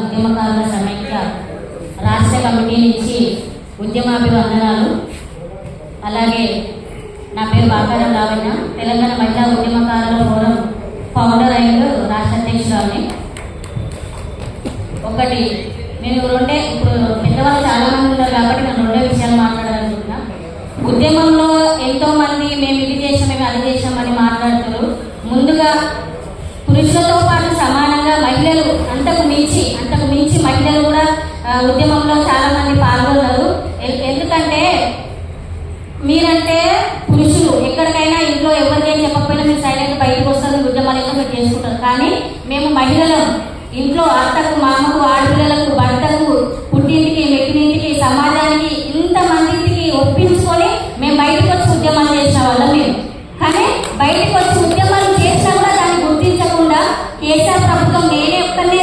ఉద్యమకారుల సమైక్య రాష్ట్ర కమిటీ నుంచి ఉద్యమాభివందనాలు. అలాగే నా పేరు బాకారం లావణ్య తెలంగాణ మహిళా ఉద్యమకారుల ఫోరం ఫౌండర్ అండ్ రాష్ట్ర అధ్యక్షురాలని ఒకటి నేను రెండే ఇప్పుడు పెద్దవాళ్ళు చాలామంది ఉన్నారు కాబట్టి నేను రెండే విషయాలు మాట్లాడాలనుకుంటున్నా. ఉద్యమంలో ఎంతో మంది మేము ఇది చేసాం మేము అది చేసామని మాట్లాడుతారు ముందుగా పురుషులతో పాటు సమానంగా మహిళలు మించి అంతకు మించి మహిళలు కూడా ఉద్యమంలో చాలా మంది పాల్గొన్నారు. ఎందుకంటే మీరంటే పురుషులు ఎక్కడికైనా ఇంట్లో ఎవరికైనా చెప్పకపోయినా మీరు సైలెంట్ బయటకు వస్తారు ఉద్యమాలు ఎక్కువ మీరు చేసుకుంటారు. కానీ మేము మహిళలు. ఇంట్లో అత్తకు మామకు ఆడపిల్లలకు భర్తకు పుట్టింటికి మెట్టినింటికి సమాజానికి ఇంతమందికి ఒప్పించుకొని మేము బయటకు వచ్చి ఉద్యమాలు చేసిన వాళ్ళం మేము. కానీ బయటకు వచ్చి ఉద్యమాలు చేసినా కూడా దాన్ని గుర్తించకుండా కేసీఆర్ ప్రభుత్వం నేనే ఒక్కనే